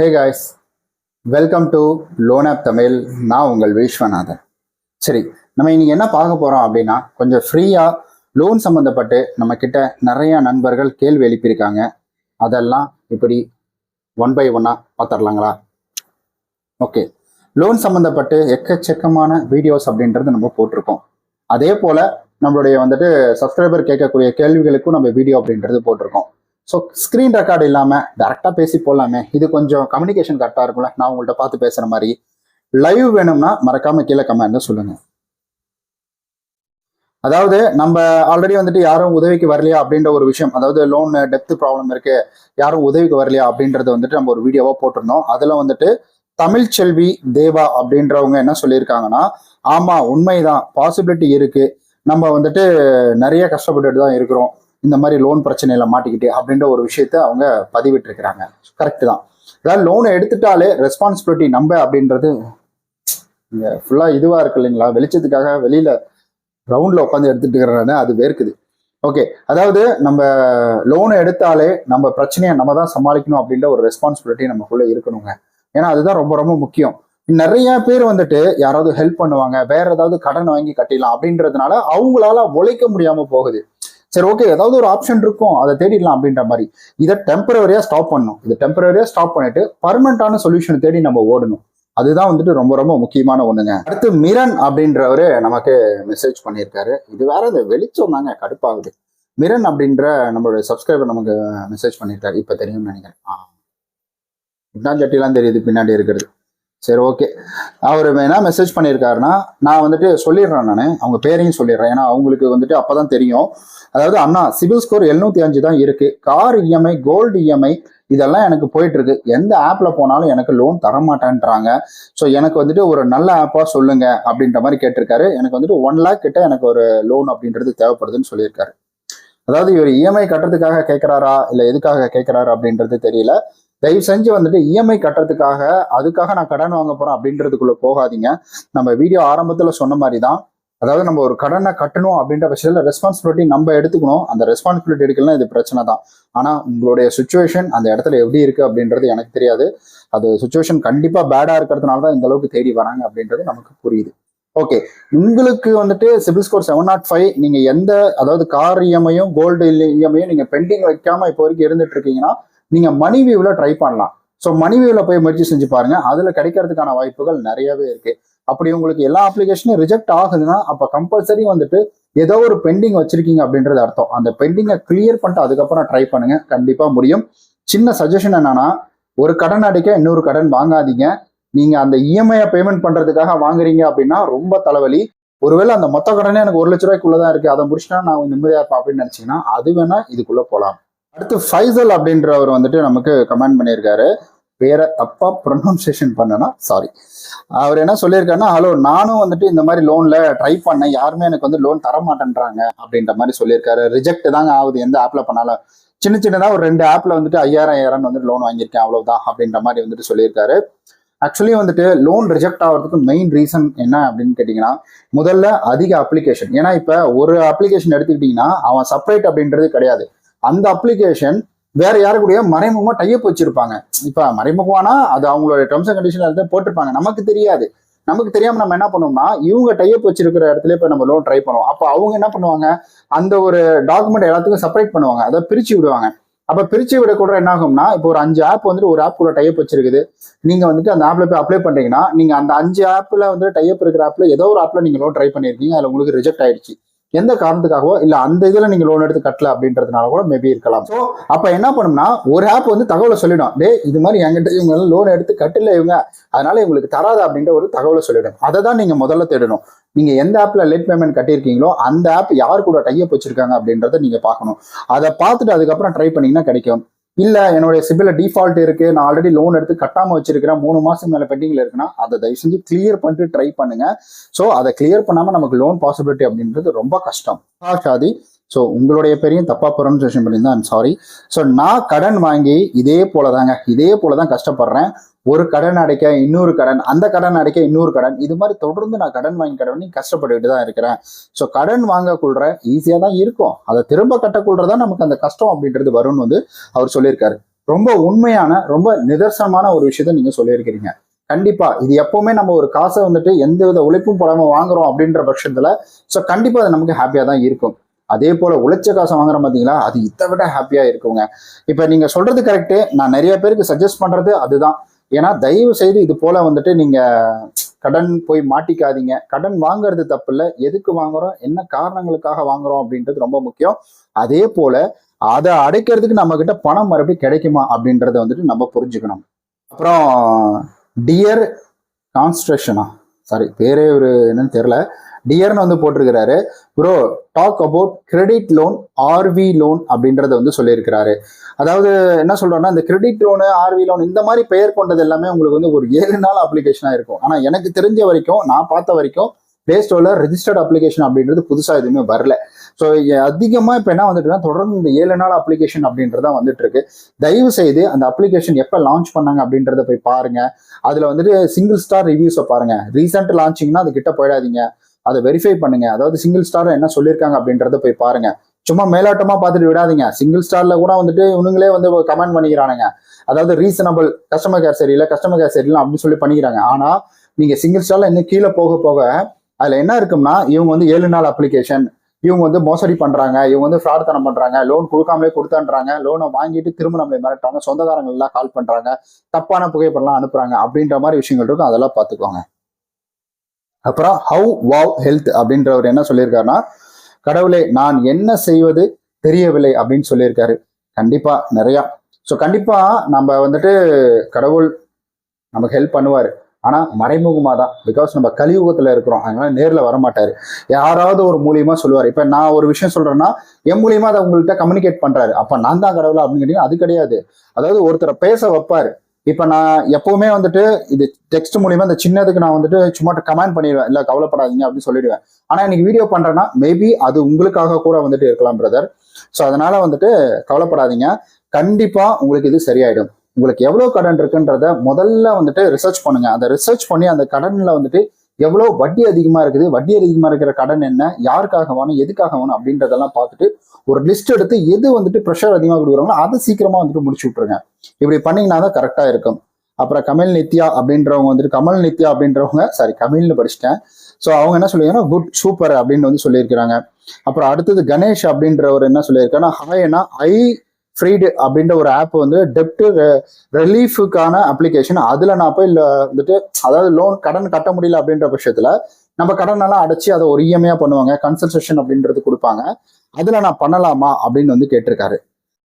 Hey guys welcome to loan app Tamil நான் உங்கள் விஸ்வநாதன். சரி நம்ம இன்னைக்கு என்ன பார்க்க போகிறோம் அப்படின்னா கொஞ்சம் ஃப்ரீயாக லோன் சம்மந்தப்பட்டு நம்ம கிட்ட நிறைய நண்பர்கள் கேள்வி எழுப்பியிருக்காங்க. அதெல்லாம் இப்படி ஒன் பை ஒன்னாக பார்த்துடலாங்களா? ஓகே லோன் சம்மந்தப்பட்டு எக்கச்சக்கமான வீடியோஸ் அப்படின்றது நம்ம போட்டிருக்கோம். அதே போல் நம்மளுடைய வந்துட்டு சப்ஸ்கிரைபர் கேட்கக்கூடிய கேள்விகளுக்கும் நம்ம வீடியோ அப்படின்றது போட்டிருக்கோம். ஸோ ஸ்க்ரீன் ரெக்கார்டு இல்லாமல் டேரெக்டாக பேசி போடலாமே. இது கொஞ்சம் கம்யூனிகேஷன் கரெக்டாக இருக்கும்ல? நான் உங்கள்கிட்ட பார்த்து பேசுகிற மாதிரி. லைவ் வேணும்னா மறக்காம கீழே கமெண்ட்னு சொல்லுங்க. அதாவது நம்ம ஆல்ரெடி வந்துட்டு யாரும் உதவிக்கு வரலையா அப்படின்ற ஒரு விஷயம் அதாவது லோன் டெப்த் ப்ராப்ளம் இருக்கு யாரும் உதவிக்கு வரலையா அப்படின்றத வந்துட்டு நம்ம ஒரு வீடியோவா போட்டிருந்தோம். அதுல வந்துட்டு தமிழ் செல்வி தேவா அப்படின்றவங்க என்ன சொல்லியிருக்காங்கன்னா ஆமா உண்மைதான் பாசிபிலிட்டி இருக்கு. நம்ம வந்துட்டு நிறைய கஷ்டப்பட்டுட்டு தான் இருக்கிறோம். இந்த மாதிரி லோன் பிரச்சனையில மாட்டிக்கிட்டு அப்படின்ற ஒரு விஷயத்த அவங்க பதிவிட்டிருக்கிறாங்க. கரெக்ட் தான். அதாவது லோனை எடுத்துட்டாலே ரெஸ்பான்சிபிலிட்டி நம்ம அப்படின்றது இங்க ஃபுல்லா இதுவா இருக்கு இல்லைங்களா? வெளிச்சத்துக்காக வெளியில ரவுண்ட்ல உட்காந்து எடுத்துட்டு இருக்கிறானே அது வேர்க்குது. ஓகே அதாவது நம்ம லோனை எடுத்தாலே நம்ம பிரச்சனையை நம்ம தான் சமாளிக்கணும் அப்படின்ற ஒரு ரெஸ்பான்சிபிலிட்டி நமக்குள்ள இருக்கணுங்க. ஏன்னா அதுதான் ரொம்ப ரொம்ப முக்கியம். நிறைய பேர் வந்துட்டு யாராவது ஹெல்ப் பண்ணுவாங்க வேற ஏதாவது கடன் வாங்கி கட்டிடலாம் அப்படின்றதுனால அவங்களால உழைக்க முடியாம போகுது. சரி ஓகே ஏதாவது ஒரு ஆப்ஷன் இருக்கும் அதை தேடிடலாம் அப்படின்ற மாதிரி. இதை டெம்பரவரியா ஸ்டாப் பண்ணணும். இதை டெம்பரவரியா ஸ்டாப் பண்ணிட்டு பர்மனண்டான சொல்யூஷன் தேடி நம்ம ஓடணும். அதுதான் வந்துட்டு ரொம்ப ரொம்ப முக்கியமான ஒண்ணுங்க. அடுத்து மிரன் அப்படின்றவரு நமக்கு மெசேஜ் பண்ணியிருக்காரு. இது வேற இந்த வெளிச்சம் தாங்க கடுப்பாகுது. மிரன் அப்படின்ற நம்மளுடைய சப்ஸ்கிரைபர் நமக்கு மெசேஜ் பண்ணியிருக்காரு. இப்ப தெரியும்னு நினைக்கிறேன். ஆ. பின்னாஞ்சட்டிலாம் தெரியுது பின்னாடி இருக்கிறது. சரி ஓகே அவர் என்ன மெசேஜ் பண்ணியிருக்காருன்னா நான் வந்துட்டு சொல்லிடுறேன் நான். அவங்க பேரையும் சொல்லிடுறேன். ஏன்னா அவங்களுக்கு வந்துட்டு அப்போதான் தெரியும். அதாவது அண்ணா சிவில் ஸ்கோர் எழுநூத்தி அஞ்சு தான் இருக்கு. கார் இஎம்ஐ கோல்டு இஎம்ஐ இதெல்லாம் எனக்கு போயிட்டு இருக்கு எந்த ஆப்ல போனாலும் எனக்கு லோன் தரமாட்டேன்றாங்க. ஸோ எனக்கு வந்துட்டு ஒரு நல்ல ஆப்பா சொல்லுங்க அப்படின்ற மாதிரி கேட்டிருக்காரு. எனக்கு வந்துட்டு ஒன் லேக் கிட்ட எனக்கு ஒரு லோன் அப்படின்றது தேவைப்படுதுன்னு சொல்லியிருக்காரு. அதாவது இவர் இஎம்ஐ கட்டுறதுக்காக கேட்கிறாரா? இல்லை எதுக்காக கேட்கிறாரு அப்படின்றது தெரியல. தயவு செஞ்சு வந்துட்டு இஎம்ஐ கட்டுறதுக்காக அதுக்காக நான் கடன் வாங்க போறேன் அப்படின்றதுக்குள்ள போகாதீங்க. நம்ம வீடியோ ஆரம்பத்துல சொன்ன மாதிரி தான் அதாவது நம்ம ஒரு கடனை கட்டணும் அப்படின்ற பட்சத்தில் ரெஸ்பான்சிபிலிட்டி நம்ம எடுத்துக்கணும். அந்த ரெஸ்பான்சிபிலிட்டி எடுக்கலாம் இது பிரச்சனை தான். ஆனால் உங்களுடைய சுச்சுவேஷன் அந்த இடத்துல எப்படி இருக்குது அப்படின்றது எனக்கு தெரியாது. அது சுச்சுவேஷன் கண்டிப்பாக பேடாக இருக்கிறதுனால தான் இந்த அளவுக்கு தேடி வராங்க அப்படின்றது நமக்கு புரியுது. ஓகே உங்களுக்கு வந்துட்டு CIBIL score seven nought five நீங்கள் எந்த அதாவது கார் இஎம்ஐயும் கோல்டு இஎம்ஐயும் நீங்கள் பெண்டிங் வைக்காம இப்போ வரைக்கும் இருந்துட்டு இருக்கீங்கன்னா நீங்கள் மணி வியூவில் ட்ரை பண்ணலாம். ஸோ மணி வியூவில் போய் முயற்சி செஞ்சு பாருங்கள் அதில் கிடைக்கிறதுக்கான வாய்ப்புகள் நிறையவே இருக்குது அப்படி உங்களுக்கு எல்லா அப்ளிகேஷனும் ரிஜெக்ட் ஆகுதுன்னா அப்போ கம்பல்சரி வந்துட்டு ஏதோ ஒரு பெண்டிங் வச்சிருக்கீங்க அப்படின்றது அர்த்தம். அந்த பெண்டிங்கை கிளியர் பண்ணிட்டு அதுக்கப்புறம் ட்ரை பண்ணுங்க. கண்டிப்பா முடியும். சின்ன சஜஷன் என்னன்னா ஒரு கடன் அடிக்க இன்னொரு கடன் வாங்காதீங்க. நீங்க அந்த இஎம்ஐ பேமெண்ட் பண்றதுக்காக வாங்குறீங்க அப்படின்னா ரொம்ப தலைவலி. ஒருவேளை அந்த மொத்த கடனே எனக்கு ஒரு லட்ச ரூபாய்க்குள்ளதான் இருக்கு. அதை முடிச்சுட்டா நான் நிம்மதியா இருப்பேன் அப்படின்னு நினைச்சீங்கன்னா அது வேணா இதுக்குள்ள போகலாம் அடுத்து ஃபைசல் அப்படின்றவர் வந்துட்டு நமக்கு கமெண்ட் பண்ணியிருக்காரு. பேரை தப்பா ப்ரொனவுன்சியேஷன் பண்ணனா சாரி அவர் என்ன சொல்லியிருக்காருன்னா ஹலோ நானும் வந்துட்டு இந்த மாதிரி லோன்ல ட்ரை பண்ணேன். யாருமே எனக்கு வந்து லோன் தர மாட்டேன்றாங்க அப்படின்ற மாதிரி சொல்லியிருக்காரு. ரிஜெக்ட் தாங்க ஆகுது. எந்த ஆப்ல பண்ணாலும். சின்ன சின்னதா ஒரு ரெண்டு ஆப்ல வந்துட்டு ஐயாயிரம் ஐயாயிரம் வந்துட்டு லோன் வாங்கியிருக்கேன் அவ்வளவுதான் அப்படின்ற மாதிரி வந்துட்டு சொல்லியிருக்காரு. ஆக்சுவலி வந்துட்டு லோன் ரிஜெக்ட் ஆகிறதுக்கு மெயின் ரீசன் என்ன அப்படின்னு கேட்டிங்கன்னா முதல்ல அதிக அப்ளிகேஷன் ஏன்னா இப்போ ஒரு அப்ளிகேஷன் எடுத்துக்கிட்டிங்கன்னா அவன் செப்பரேட் அப்படின்றது கிடையாது. அந்த அப்ளிகேஷன் வேற யாரு கூடய மறைமுகமா டைப் வச்சிருப்பாங்க. இப்ப மறைமுகமானா அது அவங்களோட டேர்ம்ஸ் அண்ட் கண்டிஷன் போட்டிருப்பாங்க. நமக்கு தெரியாது. நமக்கு தெரியாம நம்ம என்ன பண்ணுவோம்னா இவங்க டைப் வச்சிருக்கிற இடத்துல இப்ப நம்ம லோன் ட்ரை பண்ணுவோம். அப்போ அவங்க என்ன பண்ணுவாங்க? அந்த ஒரு டாக்குமெண்ட் எல்லாத்துக்கும் செப்பரேட் பண்ணுவாங்க. அதை பிரிச்சு விடுவாங்க. அப்ப பிரிச்சு விட கூட என்ன ஆகும்னா இப்போ ஒரு அஞ்சு ஆப் வந்துட்டு ஒரு ஆப் கூட டைப் வச்சிருக்குது. நீங்க வந்துட்டு அந்த ஆப்ல போய் அப்ளை பண்றீங்கன்னா நீங்க அந்த அஞ்சு ஆப்ல வந்து டைப் இருக்கிற ஆப்ல ஏதோ ஒரு ஆப்ல நீங்க லோன் ட்ரை பண்ணிருக்கீங்க. அதுல உங்களுக்கு ரிஜெக்ட் ஆயிடுச்சு. எந்த காரணத்துக்காகவோ இல்ல அந்த இதுல நீங்க லோன் எடுத்து கட்டல அப்படின்றதுனால கூட மேபி இருக்கலாம். ஸோ அப்ப என்ன பண்ணும்னா ஒரு ஆப் வந்து தகவலை சொல்லிடும். டே இது மாதிரி என்கிட்ட இவங்க லோன் எடுத்து கட்டல இவங்க. அதனால இவங்களுக்கு தராது? அப்படின்ற ஒரு தகவலை சொல்லிடும். அதை தான் நீங்க முதல்ல தேடணும். நீங்க எந்த ஆப்ல லேட் பேமெண்ட் கட்டியிருக்கீங்களோ அந்த ஆப் யார் கூட டைப் வச்சிருக்காங்க அப்படின்றத நீங்க பார்க்கணும். அதை பார்த்துட்டு அதுக்கப்புறம் ட்ரை பண்ணீங்கன்னா கிடைக்கும். இல்ல என்னுடைய சிபில டிஃபால்ட் இருக்கு. நான் ஆல்ரெடி லோன் எடுத்து கட்டாம வச்சிருக்கிறேன். மூணு மாசம் மேல பெண்டிங்ல இருக்குன்னா அதை தயவு செஞ்சு கிளியர் பண்ணிட்டு ட்ரை பண்ணுங்க. ஸோ அதை கிளியர் பண்ணாம நமக்கு லோன் பாசிபிலிட்டி அப்படின்றது ரொம்ப கஷ்டம். ஷாதி? ஸோ உங்களுடைய பேரையும் தப்பா ப்ரொனன்சியேஷன் பண்ணியிருந்தா ஐம் சாரி ஸோ நான் கடன் வாங்கி இதே போல தாங்க இதே போல தான் கஷ்டப்படுறேன். ஒரு கடன் அடைக்க இன்னொரு கடன் அந்த கடன் அடைக்க இன்னொரு கடன் இது மாதிரி தொடர்ந்து நான் கடன் வாங்கி கடன் வாங்கி கஷ்டப்பட்டுக்கிட்டு தான் இருக்கிறேன். ஸோ கடன் வாங்கக்குள்ள ஈஸியாக தான் இருக்கும். அதை திரும்ப கட்டக்குள்ளதான் நமக்கு அந்த கஷ்டம் அப்படின்றது வரும்னு வந்து அவர் சொல்லியிருக்காரு. ரொம்ப உண்மையான ரொம்ப நிதர்சனமான ஒரு விஷயத்த நீங்க சொல்லியிருக்கிறீங்க. கண்டிப்பா இது எப்பவுமே நம்ம ஒரு காசை வந்துட்டு எந்த வித உழைப்பும் போடாம வாங்குறோம் அப்படின்ற பட்சத்துல ஸோ கண்டிப்பா அது நமக்கு ஹாப்பியா தான் இருக்கும். அதே போல உழைச்ச காசை வாங்குறோம் பாத்தீங்களா அது இதை விட ஹாப்பியா இருக்குங்க. இப்ப நீங்க சொல்றது கரெக்டு நான் நிறைய பேருக்கு சஜஸ்ட் பண்றது அதுதான். ஏன்னா தயவு செய்து இது போல வந்துட்டு நீங்க கடன் போய் மாட்டிக்காதீங்க. கடன் வாங்குறது தப்பு இல்லை எதுக்கு வாங்குறோம்? என்ன காரணங்களுக்காக வாங்குறோம் அப்படின்றது ரொம்ப முக்கியம். அதே போல அதை அடைக்கிறதுக்கு நம்ம கிட்ட பணம் மறுபடியும் கிடைக்குமா அப்படின்றத வந்துட்டு நம்ம புரிஞ்சுக்கணும். அப்புறம் டியர் கான்ஸ்ட்ரக்ஷனா சாரி பேரே ஒரு என்னன்னு தெரியல. டியர்னு வந்து போட்டிருக்கிறாரு. Bro talk about credit loan RV loan அப்படின்றத வந்து சொல்லியிருக்கிறாரு. அதாவது என்ன சொல்றோம்னா இந்த கிரெடிட் லோனு ஆர்வி லோன் இந்த மாதிரி பெயர் கொண்டது எல்லாமே உங்களுக்கு வந்து ஒரு ஏழு நாள் அப்ளிகேஷனா இருக்கும். ஆனா எனக்கு தெரிஞ்ச வரைக்கும் நான் பார்த்த வரைக்கும் பிளே ஸ்டோர்ல ரெஜிஸ்டர்ட் அப்ளிகேஷன் அப்படின்றது புதுசா எதுவுமே வரல. ஸோ அதிகமா இப்போ என்ன வந்துட்டுனா தொடர்ந்து இந்த ஏழு நாள் அப்ளிகேஷன் அப்படின்றத வந்துட்டு இருக்கு. தயவு செய்து அந்த அப்ளிகேஷன் எப்போ லான்ச் பண்ணாங்க அப்படின்றத போய் பாருங்க. அதுல வந்துட்டு சிங்கிள் ஸ்டார் ரிவ்யூஸை பாருங்க. ரீசெண்ட் லான்ச்சிங்னா அது கிட்ட போயிடாதீங்க. அதை வெரிஃபை பண்ணுங்க. அதாவது சிங்கிள் ஸ்டார் என்ன சொல்லியிருக்காங்க அப்படின்றத போய் பாருங்க. சும்மா மேலோட்டமா பார்த்துட்டு விடாதீங்க. சிங்கிள் ஸ்டார்ல கூட வந்துட்டு இவனுங்களே வந்து கமெண்ட் பண்ணிக்கிறானுங்க. அதாவது ரீசனபிள் கஸ்டமர் கேர் சரியில்லை கஸ்டமர் கேர் சரியில்லை அப்படின்னு சொல்லி பண்ணிக்கிறாங்க. ஆனா நீங்க சிங்கிள் ஸ்டார்ல இன்னும் கீழே போக போக அதுல என்ன இருக்கும்னா இவங்க வந்து ஏழு நாள் அப்ளிகேஷன் இவங்க வந்து மோசடி பண்றாங்க இவங்க வந்து ஃப்ராட் தனம் பண்றாங்க லோன் கொடுக்காமலே கொடுத்தான்றாங்க லோனை வாங்கிட்டு திரும்ப நம்மளை மிரட்டுறாங்க சொந்தக்காரங்க எல்லாம் கால் பண்றாங்க தப்பான புகைப்படம்லாம் அனுப்புறாங்க அப்படின்ற மாதிரி விஷயங்கள் இருக்கும். அதெல்லாம் பார்த்துக்கோங்க. அப்புறம் ஹவு வாவ் ஹெல்த் அப்படின்றவர் என்ன சொல்லியிருக்காருன்னா கடவுளே நான் என்ன செய்வது தெரியவில்லை அப்படின்னு சொல்லியிருக்காரு. கண்டிப்பா நிறையா. ஸோ கண்டிப்பா நம்ம வந்துட்டு கடவுள் நமக்கு ஹெல்ப் பண்ணுவார். ஆனால் மறைமுகமாக தான் பிகாஸ் நம்ம கலியுகத்தில் இருக்கிறோம். அதனால நேரில் வரமாட்டார். யாராவது ஒரு மூலியமாக சொல்லுவார். இப்போ நான் ஒரு விஷயம் சொல்கிறேன்னா என் மூலியமாக அதை உங்கள்கிட்ட கம்யூனிகேட் பண்ணுறாரு அப்போ நான் தான் கடவுளா அப்படின்னு கேட்டீங்கன்னா அது கிடையாது. அதாவது ஒருத்தரை பேச வைப்பார். இப்ப நான் எப்பவுமே வந்துட்டு இது டெக்ஸ்ட் மூலியமா இந்த சின்னதுக்கு நான் வந்துட்டு சும்மா கமெண்ட் பண்ணிடுவேன். இல்ல கவலைப்படாதீங்க அப்படின்னு சொல்லிடுவேன். ஆனா இன்னைக்கு வீடியோ பண்றேன்னா மேபி அது உங்களுக்காக கூட வந்துட்டு இருக்கலாம் பிரதர் ஸோ அதனால வந்துட்டு கவலைப்படாதீங்க. கண்டிப்பா உங்களுக்கு இது சரியாயிடும். உங்களுக்கு எவ்வளவு கடன் இருக்குன்றத முதல்ல வந்துட்டு ரிசர்ச் பண்ணுங்க. அந்த ரிசர்ச் பண்ணி அந்த கடன்ல வந்துட்டு எவ்வளவு வட்டி அதிகமா இருக்குது வட்டி அதிகமா இருக்கிற கடன் என்ன யாருக்காக வேணும் எதுக்காக வேணும் அப்படின்றதெல்லாம் பார்த்துட்டு ஒரு லிஸ்ட் எடுத்து எது வந்துட்டு ப்ரெஷர் அதிகமாக கொடுக்குறாங்களோ அதை சீக்கிரமாக வந்துட்டு முடிச்சு விட்ருங்க இப்படி பண்ணீங்கன்னா தான் கரெக்டாக இருக்கும். அப்புறம் கமல் நித்யா அப்படின்றவங்க வந்துட்டு கமல் நித்யா அப்படின்றவங்க சாரி கமல்னு படிச்சிட்டேன். ஸோ அவங்க என்ன சொல்லியிருக்காங்கன்னா குட் சூப்பர் அப்படின்னு வந்து சொல்லியிருக்கிறாங்க. அப்புறம் அடுத்தது கணேஷ் அப்படின்றவர் என்ன சொல்லியிருக்காங்கன்னா ஹாய்னா ஐ ஃப்ரீடு அப்படின்ற ஒரு ஆப் வந்து டெப்ட் ரிலீஃபுக்கான அப்ளிகேஷன் அதில் நான் போய் வந்துட்டு அதாவது லோன் கடன் கட்ட முடியல அப்படின்ற பட்சத்துல நம்ம கடன் எல்லாம் அடைச்சி அதை ஒரு இஎம்ஐயாக பண்ணுவாங்க. கன்சல்டேஷன் அப்படின்றது கொடுப்பாங்க. அதில் நான் பண்ணலாமா அப்படின்னு வந்து கேட்டிருக்காரு.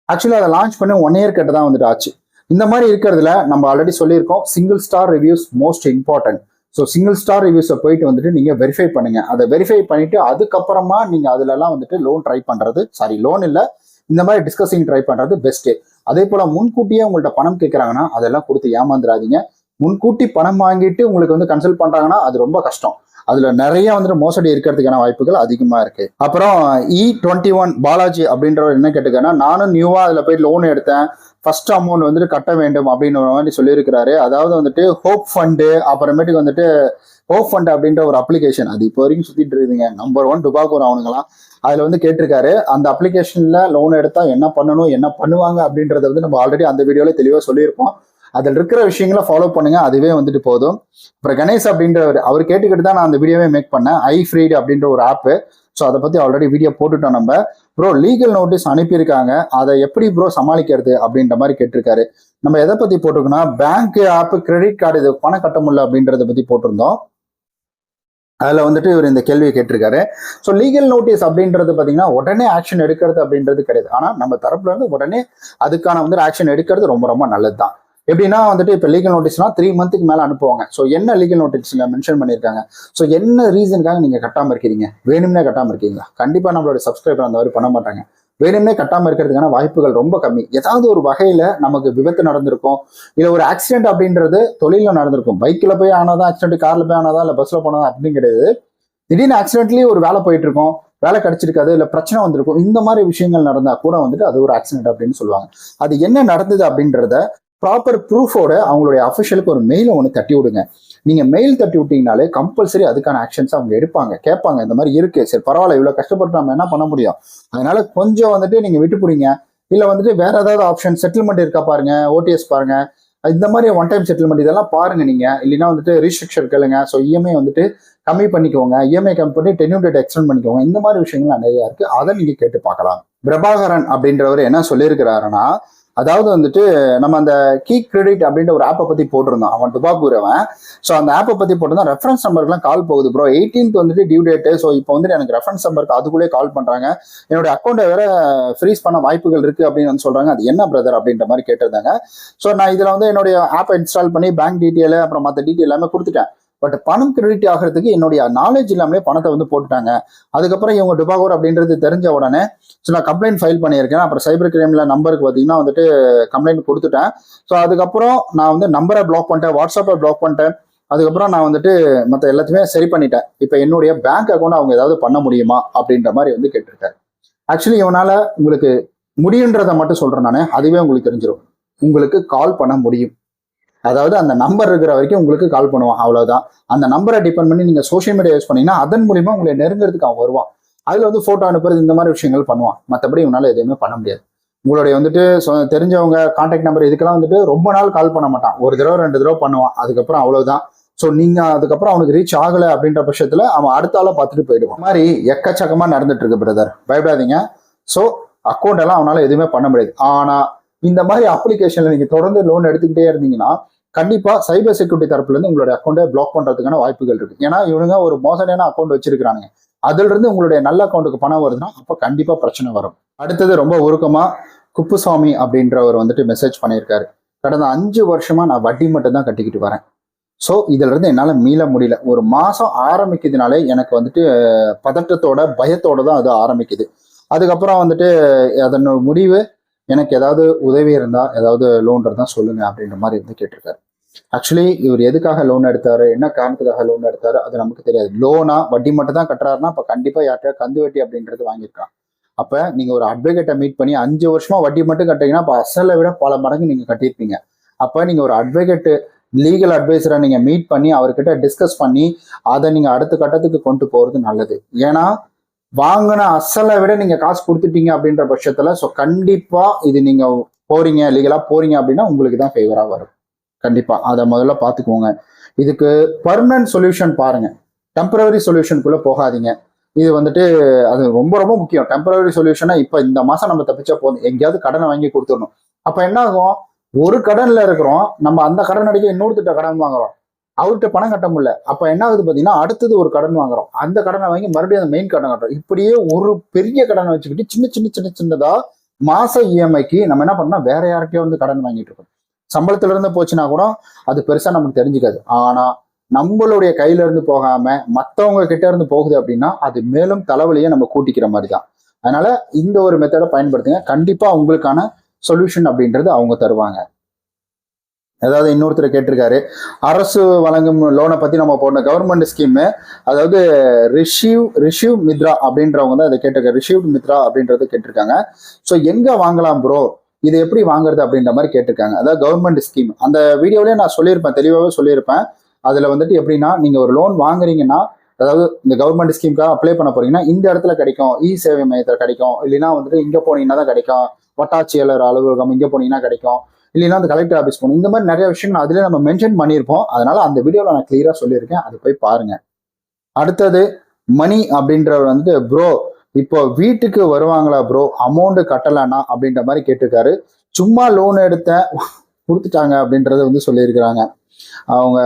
ஆக்சுவலி அதை லான்ச் பண்ணி ஒன் இயர் கிட்ட தான் வந்துட்டு ஆச்சு. இந்த மாதிரி இருக்கிறதுல நம்ம ஆல்ரெடி சொல்லியிருக்கோம் single star reviews most important so single star ரிவ்யூஸை போயிட்டு வந்துட்டு நீங்கள் வெரிஃபை பண்ணுங்க. அதை வெரிஃபை பண்ணிட்டு அதுக்கப்புறமா நீங்கள் அதுலலாம் வந்துட்டு லோன் ட்ரை பண்ணுறது சாரி லோன் இல்லை இந்த மாதிரி டிஸ்கஸிங் ட்ரை பண்ணுறது பெஸ்ட்டு அதே போல் முன்கூட்டியே உங்கள்கிட்ட பணம் கேட்குறாங்கன்னா அதெல்லாம் கொடுத்து ஏமாந்துடாதீங்க முன்கூட்டி பணம் வாங்கிட்டு உங்களுக்கு வந்து கன்சல்ட் பண்ணுறாங்கன்னா அது ரொம்ப கஷ்டம். அதுல நிறைய வந்துட்டு மோசடி இருக்கிறதுக்கான வாய்ப்புகள் அதிகமா இருக்கு. அப்புறம் இ டுவெண்ட்டி ஒன் பாலாஜி அப்படின்றவர் என்ன கேட்டுக்கன்னா நானும் நியூவா அதுல போய் லோன் எடுத்தேன். ஃபர்ஸ்ட் அமௌண்ட் வந்துட்டு கட்ட வேண்டும் அப்படின்னு மாதிரி சொல்லியிருக்கிறாரு. அதாவது வந்துட்டு ஹோப் ஃபண்டு அப்புறமேட்டுக்கு வந்துட்டு ஹோப் ஃபண்ட் அப்படின்ற ஒரு அப்ளிகேஷன் அது இப்போ வரைக்கும் சுத்திட்டு இருக்குதுங்க. நம்பர் ஒன் டுபாக்கூர் அவனுங்களாம். அதுல வந்து கேட்டிருக்காரு அந்த அப்ளிகேஷன்ல லோன் எடுத்தா என்ன பண்ணணும் என்ன பண்ணுவாங்க அப்படின்றத வந்து நம்ம ஆல்ரெடி அந்த வீடியோல தெளிவாக சொல்லியிருப்போம். அதில் இருக்கிற விஷயங்களை ஃபாலோ பண்ணுங்க. அதுவே வந்துட்டு போதும். அப்புறம் கணேஷ் அப்படின்றவர் அவர் கேட்டுக்கிட்டு தான் நான் அந்த வீடியோவே மேக் பண்ணேன். ஐ ஃப்ரீட் அப்படின்ற ஒரு ஆப்பு ஸோ அதை பற்றி ஆல்ரெடி வீடியோ போட்டுட்டோம் நம்ம. ப்ரோ லீகல் நோட்டீஸ் அனுப்பியிருக்காங்க. அதை எப்படி ப்ரோ சமாளிக்கிறது அப்படின்ற மாதிரி கேட்டிருக்காரு. நம்ம எதை பற்றி போட்டிருக்கோம்னா பேங்க் ஆப்பு கிரெடிட் கார்டு இது பணம் கட்ட முடியல அப்படின்றத பற்றி போட்டிருந்தோம். அதில் வந்துட்டு இவர் இந்த கேள்வியை கேட்டிருக்காரு. ஸோ லீகல் நோட்டீஸ் அப்படின்றது பார்த்தீங்கன்னா உடனே ஆக்ஷன் எடுக்கிறது அப்படின்றது கிடையாது. ஆனால் நம்ம தரப்புல இருந்து உடனே அதுக்கான வந்து ஆக்ஷன் எடுக்கிறது ரொம்ப ரொம்ப நல்லது தான் எப்படின்னா வந்துட்டு இப்போ லீகல் நோட்டீஸ்னா த்ரீ மந்த்துக்கு மேலே அனுப்புவாங்க. ஸோ என்ன லீகல் நோட்டீஸில் மென்ஷன் பண்ணியிருக்காங்க ஸோ என்ன ரீசனுக்காக நீங்கள் கட்டாமல் இருக்கிறீங்க? வேணும்னே கட்டாமல் இருக்கீங்களா? கண்டிப்பாக நம்மளோட சப்ஸ்கிரைபர் அந்த மாதிரி பண்ண மாட்டாங்க. வேணும்னே கட்டாமல் இருக்கிறதுக்கான வாய்ப்புகள் ரொம்ப கம்மி. ஏதாவது ஒரு வகையில் நமக்கு விபத்து நடந்திருக்கும் இல்லை ஒரு ஆக்சிடென்ட் அப்படின்றது தொழிலில் நடந்திருக்கும். பைக்கில் போய் ஆனாதான் ஆக்சிடென்ட் காரில் போய் ஆனாதா இல்லை பஸ்ஸில் போனதா அப்படின்னு கிடையாது. திடீர்னு ஆக்சிடென்ட்லேயே ஒரு வேலை போயிட்டு இருக்கோம். வேலை கிடைச்சிருக்காது இல்லை பிரச்சனை வந்திருக்கும். இந்த மாதிரி விஷயங்கள் நடந்தால் கூட வந்துட்டு அது ஒரு ஆக்சிடென்ட் அப்படின்னு சொல்லுவாங்க. அது என்ன நடந்தது அப்படின்றத ப்ராப்பர் ப்ரூஃபோட அவங்களுடைய அஃபிஷியலுக்கு ஒரு மெயிலை ஒன்று தட்டி விடுங்க. நீங்கள் மெயில் தட்டி விட்டீங்கனாலே கம்பல்சரி அதுக்கான ஆக்ஷன்ஸ் அவங்க எடுப்பாங்க கேட்பாங்க. இந்த மாதிரி இருக்கு. சரி பரவாயில்ல இவ்வளோ கஷ்டப்பட்டு நம்ம என்ன பண்ண முடியும்? அதனால கொஞ்சம் வந்துட்டு நீங்கள் விட்டு பிடிங்க. இல்லை வந்துட்டு வேற ஏதாவது ஆப்ஷன் செட்டில்மெண்ட் இருக்கா பாருங்க ஓடிஎஸ் பாருங்க. இந்த மாதிரி ஒன் டைம் செட்டில்மெண்ட் இதெல்லாம் பாருங்க நீங்க. இல்லைன்னா வந்துட்டு ரீஸ்ட்ரக்சர் கேளுங்க. ஸோ இஎம்ஐ வந்துட்டு கம்மி பண்ணிக்கோங்க. இஎம்ஐ கம்மி பண்ணி டென்யூ டேட் எக்ஸ்டெண்ட் பண்ணிக்கோங்க. இந்த மாதிரி விஷயங்கள்லாம் நிறைய இருக்கு. அதை நீங்க கேட்டு பார்க்கலாம். பிரபாகரன் அப்படின்றவர் என்ன சொல்லியிருக்கிறாருன்னா அதாவது வந்துட்டு நம்ம அந்த கீ கிரெடிட் அப்படின்ற ஒரு ஆப்பை பத்தி போட்டிருந்தோம். அவன் துபாக்கூர் ஸோ அந்த ஆப்பை பத்தி போட்டிருந்தா ரெஃபரன்ஸ் நம்பருக்குலாம் கால் போகுது ப்ரோ 18th வந்துட்டு டியூ டேட்டு ஸோ இப்போ வந்துட்டு எனக்கு ரெஃபரன்ஸ் நம்பருக்கு அதுக்குள்ளே கால் பண்றாங்க. என்னுடைய அக்கௌண்ட்டை வேற ஃப்ரீஸ் பண்ண வாய்ப்புகள் இருக்கு அப்படின்னு வந்து சொல்றாங்க. அது என்ன பிரதர் அப்படின்ற மாதிரி கேட்டிருந்தாங்க. ஸோ நான் இதுல வந்து என்னுடைய ஆப்பை இன்ஸ்டால் பண்ணி பேங்க் டீட்டெயில் அப்புறம் மற்ற டீட்டெயில் எல்லாமே கொடுத்துட்டேன். பட் பணம் கிரெடிட் ஆகிறதுக்கு என்னுடைய நாலேஜ் இல்லாமலே பணத்தை வந்து போட்டுட்டாங்க. அதுக்கப்புறம் இவங்க டுபாகோர் அப்படின்றது தெரிஞ்ச உடனே ஸோ நான் கம்ப்ளைண்ட் ஃபைல் பண்ணியிருக்கேன். அப்புறம் சைபர் கிரைமில் நம்பருக்கு பார்த்தீங்கன்னா வந்துட்டு கம்ப்ளைண்ட் கொடுத்துட்டேன். ஸோ அதுக்கப்புறம் நான் வந்து நம்பரை பிளாக் பண்ணிட்டேன் வாட்ஸ்அப்பை பிளாக் பண்ணிட்டேன். அதுக்கப்புறம் நான் வந்துட்டு மற்ற எல்லாத்தையுமே சரி பண்ணிட்டேன். இப்போ என்னுடைய பேங்க் அக்கௌண்ட் அவங்க ஏதாவது பண்ண முடியுமா அப்படின்ற மாதிரி வந்து கேட்டிருக்காரு. ஆக்சுவலி இவனால் உங்களுக்கு முடியுன்றதை மட்டும் சொல்கிறேன் நான். அதுவே உங்களுக்கு தெரிஞ்சிடும் உங்களுக்கு கால் பண்ண முடியும். அதாவது அந்த நம்பர் இருக்கிற வரைக்கும் உங்களுக்கு கால் பண்ணுவான் அவ்வளவுதான். அந்த நம்பரை டிபெண்ட் பண்ணி நீங்க சோஷியல் மீடியா யூஸ் பண்ணீங்கன்னா அதன் மூலியமா உங்களை நெருங்கிறதுக்கு அவன் வருவான். அதுல வந்து போட்டோ அனுப்புறது இந்த மாதிரி விஷயங்கள் பண்ணுவான். மற்றபடி இவனால எதுவுமே பண்ண முடியாது. உங்களுடைய வந்துட்டு தெரிஞ்சவங்க கான்டாக்ட் நம்பர் இதுக்கெல்லாம் வந்துட்டு ரொம்ப நாள் கால் பண்ண மாட்டான். ஒரு தடவை ரெண்டு தடவை பண்ணுவான். அதுக்கப்புறம் அவ்வளவுதான். ஸோ நீங்க அதுக்கப்புறம் அவனுக்கு ரீச் ஆகலை அப்படின்ற பட்சத்துல அவன் அடுத்த பார்த்துட்டு போயிடுவான். மாதிரி எக்கச்சக்கமா நடந்துட்டு இருக்கு பிரதர் பயப்படாதீங்க. ஸோ அக்கௌண்ட் எல்லாம் அவனால எதுவுமே பண்ண முடியாது. ஆனா இந்த மாதிரி அப்ளிகேஷன்ல நீங்க தொடர்ந்து லோன் எடுத்துக்கிட்டே இருந்தீங்கன்னா கண்டிப்பா சைபர் செக்யூரிட்டி தரப்புல இருந்து உங்களுடைய அக்கௌண்ட்டை பிளாக் பண்றதுக்கான வாய்ப்புகள் இருக்கு. ஏன்னா இவனுங்க ஒரு மோசடியான அக்கௌண்ட் வச்சிருக்கானுங்க அதுல இருந்து உங்களுடைய நல்ல அக்கௌண்ட்டுக்கு பணம் வருதுன்னா அப்ப கண்டிப்பா பிரச்சனை வரும். அடுத்தது ரொம்ப உருக்கமா குப்புசாமி அப்படின்றவர் வந்துட்டு மெசேஜ் பண்ணியிருக்காரு. கடந்த அஞ்சு வருஷமா நான் வட்டி மட்டும் தான் கட்டிக்கிட்டு வரேன். ஸோ இதுல இருந்து என்னால் மீள முடியல. ஒரு மாசம் ஆரம்பிக்கிறதுனாலே எனக்கு வந்துட்டு பதட்டத்தோட பயத்தோட தான் அது ஆரம்பிக்குது. அதுக்கப்புறம் வந்துட்டு அதன் முடிவு எனக்கு ஏதாவது உதவி இருந்தால் ஏதாவது லோன் இருந்தால் சொல்லுங்கள் அப்படின்ற மாதிரி இருந்து கேட்டிருக்காரு. ஆக்சுவலி இவர் எதுக்காக லோன் எடுத்தாரு என்ன காரணத்துக்காக லோன் எடுத்தாரு அது நமக்கு தெரியாது. லோனா வட்டி மட்டும் தான் கட்டுறாருன்னா அப்போ கண்டிப்பாக யார்கிட்ட கந்து வட்டி அப்படின்றது வாங்கியிருக்கான் அப்போ நீங்கள் ஒரு அட்வொகேட்டை மீட் பண்ணி அஞ்சு வருஷமா வட்டி மட்டும் கட்டுறீங்கன்னா அப்போ அசலை விட பல மடங்கு நீங்கள் கட்டியிருப்பீங்க. அப்போ நீங்கள் ஒரு அட்வொகேட்டு லீகல் அட்வைசரை நீங்கள் மீட் பண்ணி அவர்கிட்ட டிஸ்கஸ் பண்ணி அதை நீங்கள் அடுத்த கட்டத்துக்கு கொண்டு போகிறது நல்லது. ஏன்னா வாங்கின அசலை விட நீங்க காசு கொடுத்துட்டீங்க அப்படின்ற பட்சத்துல ஸோ கண்டிப்பா இது நீங்க போறீங்க லீகலா போறீங்க அப்படின்னா உங்களுக்கு தான் ஃபேவரா வரும். கண்டிப்பா. அதை முதல்ல பாத்துக்கோங்க இதுக்கு பர்மனன்ட் சொல்யூஷன் பாருங்க. டெம்பரவரி சொல்யூஷனுக்குள்ள போகாதீங்க. இது வந்துட்டு அது ரொம்ப ரொம்ப முக்கியம். டெம்பரவரி சொல்யூஷனா இப்போ இந்த மாசம் நம்ம தப்பிச்சா போதும். எங்கேயாவது கடனை வாங்கி கொடுத்துடணும். அப்ப என்ன ஆகும் ஒரு கடன்ல இருக்கிறோம். நம்ம அந்த கடன் அடிக்க இன்னொருத்திட்ட கடன் வாங்குறோம். அவர்கிட்ட பணம் கட்ட முடியல. அப்போ என்ன ஆகுது பார்த்தீங்கன்னா அடுத்தது ஒரு கடன் வாங்குறோம். அந்த கடனை வாங்கி மறுபடியும் அந்த மெயின் கடன் கட்டுறோம். இப்படியே ஒரு பெரிய கடனை வச்சுக்கிட்டு சின்ன சின்ன சின்ன சின்னதாக மாச இஎம்ஐக்கு நம்ம என்ன பண்ணோம் வேற யார்கிட்டயோ வந்து கடன் வாங்கிட்டு இருக்கோம். சம்பளத்துல இருந்து போச்சுன்னா கூட அது பெருசா நமக்கு தெரிஞ்சுக்காது. ஆனா நம்மளுடைய கையில இருந்து போகாம மத்தவங்க கிட்ட இருந்து போகுது அப்படின்னா அது மேலும் தலைவலியை நம்ம கூட்டிக்கிற மாதிரி தான் அதனால இந்த ஒரு மெத்தடை பயன்படுத்துங்க. கண்டிப்பா உங்களுக்கான சொல்யூஷன் அப்படின்றது அவங்க தருவாங்க. அதாவது இன்னொருத்தர் கேட்டிருக்காரு அரசு வழங்கும் லோனை பத்தி நம்ம போன கவர்மெண்ட் ஸ்கீமு அதாவது ரிஷிவ் ரிஷிவ் மித்ரா அப்படின்றவங்க தான் இதை கேட்டிருக்காரு ரிஷிவ் மித்ரா அப்படின்றத கேட்டிருக்காங்க. ஸோ எங்க வாங்கலாம் ப்ரோ இது எப்படி வாங்குறது அப்படின்ற மாதிரி கேட்டிருக்காங்க. அதாவது கவர்மெண்ட் ஸ்கீம் அந்த வீடியோலயே நான் சொல்லியிருப்பேன் தெளிவாகவே சொல்லியிருப்பேன். அதுல வந்துட்டு எப்படின்னா நீங்க ஒரு லோன் வாங்குறீங்கன்னா அதாவது இந்த கவர்மெண்ட் ஸ்கீம்க்காக அப்ளை பண்ண போறீங்கன்னா இந்த இடத்துல கிடைக்கும். இ சேவை மையத்தில் கிடைக்கும். இல்லைன்னா வந்துட்டு இங்க போனீங்கன்னா தான் கிடைக்கும். வட்டாட்சியாளர் அலுவலகம் இங்க போனீங்கன்னா கிடைக்கும். இல்லைன்னா அந்த கலெக்டர் ஆஃபீஸ் போகணும். இந்த மாதிரி நிறைய விஷயங்கள் அதிலே நம்ம மென்ஷன் பண்ணியிருப்போம். அதனால அந்த வீடியோவில் நான் கிளியரா சொல்லியிருக்கேன். அது போய் பாருங்க. அடுத்தது மணி அப்படின்றவர் வந்து ப்ரோ இப்போ வீட்டுக்கு வருவாங்களா ப்ரோ அமௌண்ட் கட்டலைன்னா? அப்படின்ற மாதிரி கேட்டிருக்காரு. சும்மா லோன் எடுத்தேன் கொடுத்துட்டாங்க அப்படின்றத வந்து சொல்லியிருக்கிறாங்க. அவங்க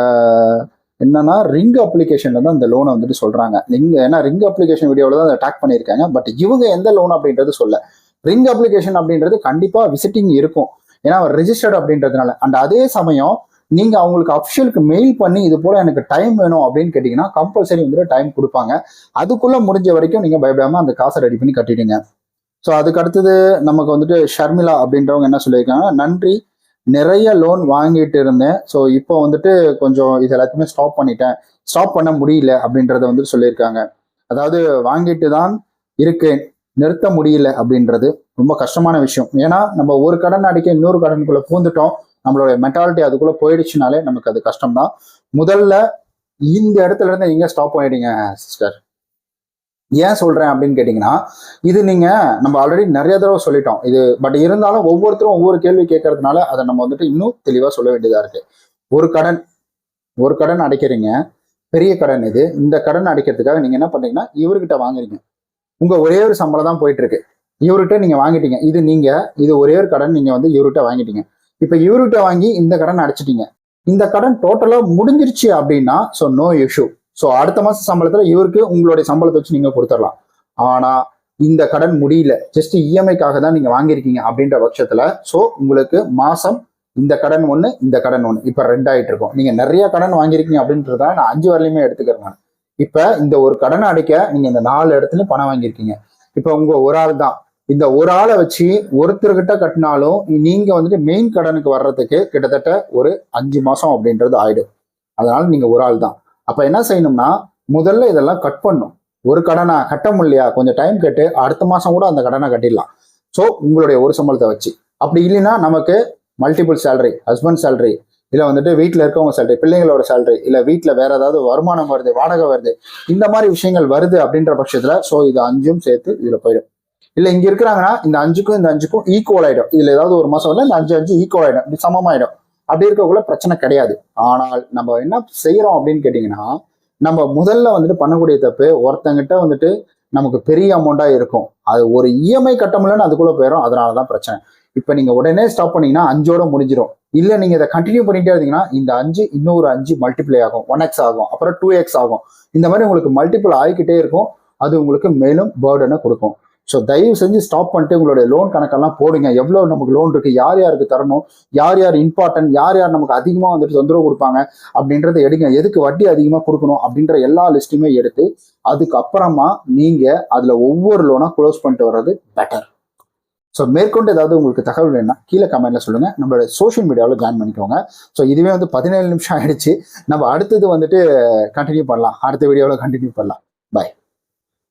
என்னன்னா ரிங் அப்ளிகேஷன்ல தான் இந்த லோனை வந்துட்டு சொல்றாங்க. ரிங் ஏன்னா ரிங் அப்ளிகேஷன் வீடியோவில் தான் அதை அட்டாக் பண்ணியிருக்காங்க. பட் இவங்க எந்த லோன் அப்படின்றது சொல்ல. ரிங் அப்ளிகேஷன் அப்படின்றது கண்டிப்பா விசிட்டிங் இருக்கும். ஏன்னா அவர் ரெஜிஸ்டர்ட் அப்படின்றதுனால. அண்ட் அதே சமயம் நீங்க அவங்களுக்கு அஃபிஷியலுக்கு மெயில் பண்ணி இது போல எனக்கு டைம் வேணும் அப்படின்னு கேட்டீங்கன்னா கம்பல்சரி வந்துட்டு டைம் கொடுப்பாங்க. அதுக்குள்ள முடிஞ்ச வரைக்கும் நீங்க பயப்படாம அந்த காசை ரெடி பண்ணி கட்டிடுங்க. ஸோ அதுக்கு அடுத்தது நமக்கு வந்துட்டு ஷர்மிளா அப்படின்றவங்க என்ன சொல்லியிருக்காங்க நன்றி. நிறைய லோன் வாங்கிட்டு இருந்தேன். ஸோ இப்போ வந்துட்டு கொஞ்சம் இது எல்லாத்தையுமே ஸ்டாப் பண்ணிட்டேன். ஸ்டாப் பண்ண முடியல அப்படின்றத வந்துட்டு சொல்லியிருக்காங்க. அதாவது வாங்கிட்டு தான் இருக்கேன். நிறுத்த முடியல அப்படின்றது. ரொம்ப கஷ்டமான விஷயம். ஏன்னா நம்ம ஒரு கடன் அடிக்க இன்னொரு கடனுக்குள்ள பூந்துட்டோம். நம்மளுடைய மென்டாலிட்டி அதுக்குள்ள போயிடுச்சுனாலே நமக்கு அது கஷ்டம் தான் முதல்ல இந்த இடத்துல இருந்து நீங்க ஸ்டாப் பண்ணிடுங்க சிஸ்டர் ஏன் சொல்றேன் அப்படின்னு கேட்டீங்கன்னா இது நீங்க நம்ம ஆல்ரெடி நிறைய தடவை சொல்லிட்டோம். இது பட் இருந்தாலும் ஒவ்வொருத்தரும் ஒவ்வொரு கேள்வி கேட்கறதுனால அதை நம்ம வந்துட்டு இன்னும் தெளிவா சொல்ல வேண்டியதா இருக்கு. ஒரு கடன் ஒரு கடன் அடைக்கிறீங்க. பெரிய கடன் இது. இந்த கடன் அடைக்கிறதுக்காக நீங்க என்ன பண்றீங்கன்னா இவர்கிட்ட வாங்குறீங்க. உங்க ஒரே ஒரு சம்பளம் தான் போயிட்டு இருக்கு. இவர்கிட்ட நீங்க வாங்கிட்டீங்க. இது நீங்க இது ஒரே ஒரு கடன் நீங்க வந்து இவர்கிட்ட வாங்கிட்டீங்க. இப்ப இவர்கிட்ட வாங்கி இந்த கடன் அடைச்சிட்டீங்க. இந்த கடன் டோட்டலா முடிஞ்சிருச்சு அப்படின்னா ஸோ நோ இஷ்யூ ஸோ அடுத்த மாச சம்பளத்துல இவருக்கு உங்களுடைய சம்பளத்தை வச்சு நீங்க கொடுத்துடலாம். ஆனா இந்த கடன் முடியல. ஜஸ்ட் இஎம்ஐக்காக தான் நீங்க வாங்கியிருக்கீங்க அப்படின்ற பட்சத்துல ஸோ உங்களுக்கு மாசம் இந்த கடன் ஒண்ணு இந்த கடன் ஒண்ணு. இப்ப ரெண்டாயிட்டு இருக்கும். நீங்க நிறைய கடன் வாங்கியிருக்கீங்க அப்படின்றத நான் அஞ்சு வரலையுமே எடுத்துக்கிறேன் நான். இப்ப இந்த ஒரு கடனை அடைக்க நீங்க இந்த நாலு இடத்துல பணம் வாங்கியிருக்கீங்க. இப்ப உங்க ஒரு ஆள் தான். இந்த ஒரு ஆளை வச்சு ஒருத்தர்கிட்ட கட்டினாலும் நீங்க வந்துட்டு மெயின் கடனுக்கு வர்றதுக்கு கிட்டத்தட்ட ஒரு அஞ்சு மாசம் அப்படின்றது ஆயிடும். அதனால நீங்க ஒரு ஆள் தான். அப்ப என்ன செய்யணும்னா முதல்ல இதெல்லாம் கட் பண்ணும். ஒரு கடனை கட்ட முடியலையா? கொஞ்சம் டைம் கட்டு அடுத்த மாசம் கூட அந்த கடனை கட்டிடலாம். ஸோ உங்களுடைய ஒரு சம்பளத்தை வச்சு. அப்படி இல்லைன்னா நமக்கு மல்டிபிள் சேலரி ஹஸ்பண்ட் சேலரி இல்லை வந்துட்டு வீட்டில் இருக்கவங்க சேலரி பிள்ளைங்களோட சேலரி இல்லை வீட்டில் வேற ஏதாவது வருமானம் வருது வாடகை வருது இந்த மாதிரி விஷயங்கள் வருது அப்படின்ற பட்சத்தில் ஸோ இது அஞ்சும் சேர்த்து இதில் போயிடும். இல்லை இங்கே இருக்கிறாங்கன்னா இந்த அஞ்சுக்கும் இந்த அஞ்சுக்கும் ஈக்குவல் ஆயிடும். இதில் ஏதாவது ஒரு மாசம் வரல இந்த அஞ்சு அஞ்சு ஈக்குவல் ஆயிடும். இப்படி சமமாயிடும். அப்படி இருக்கக்குள்ள பிரச்சனை கிடையாது. ஆனால் நம்ம என்ன செய்யறோம் அப்படின்னு கேட்டிங்கன்னா நம்ம முதல்ல வந்துட்டு பண்ணக்கூடிய தப்பு ஒருத்தங்கிட்ட வந்துட்டு நமக்கு பெரிய அமௌண்ட்டாக இருக்கும். அது ஒரு இஎம்ஐ கட்ட முடியலன்னு அதுக்குள்ள போயிடும். அதனால தான் பிரச்சனை. இப்போ நீங்க உடனே ஸ்டாப் பண்ணீங்கன்னா அஞ்சோட முடிஞ்சிடும் இல்ல நீங்க இதை கண்டினியூ பண்ணிட்டே இருந்தீங்கன்னா இந்த அஞ்சு இன்னொரு அஞ்சு மல்டிப்ளை ஆகும். ஒன் எக்ஸ் ஆகும். அப்புறம் டூ எக்ஸ் ஆகும். இந்த மாதிரி உங்களுக்கு மல்டிபிள் ஆகிக்கிட்டே இருக்கும். அது உங்களுக்கு மேலும் பேர்டனை கொடுக்கும். ஸோ தயவு செஞ்சு ஸ்டாப் பண்ணிட்டு உங்களுடைய லோன் கணக்கெல்லாம் போடுங்க. எவ்வளோ நமக்கு லோன் இருக்கு யார் யாருக்கு தரணும் யார் யார் இம்பார்ட்டன்ட் யார் யார் நமக்கு அதிகமாக வந்துட்டு தொந்தரவு கொடுப்பாங்க அப்படின்றத எடுங்க. எதுக்கு வட்டி அதிகமாக கொடுக்கணும் அப்படின்ற எல்லா லிஸ்ட்டுமே எடுத்து அதுக்கப்புறமா நீங்கள் அதில் ஒவ்வொரு லோனாக க்ளோஸ் பண்ணிட்டு வர்றது பெட்டர் ஸோ மேற்கொண்டு ஏதாவது உங்களுக்கு தகவல் வேணும்னா கீழே கமெண்ட்ல சொல்லுங்கள் நம்மளோட சோஷியல் மீடியாவில் ஜாயின் பண்ணிக்கோங்க. ஸோ இதுவே வந்து பதினேழு நிமிஷம் ஆயிடுச்சு. நம்ம அடுத்தது வந்துட்டு கண்டினியூ பண்ணலாம். அடுத்த வீடியோவில் கண்டினியூ பண்ணலாம். பாய்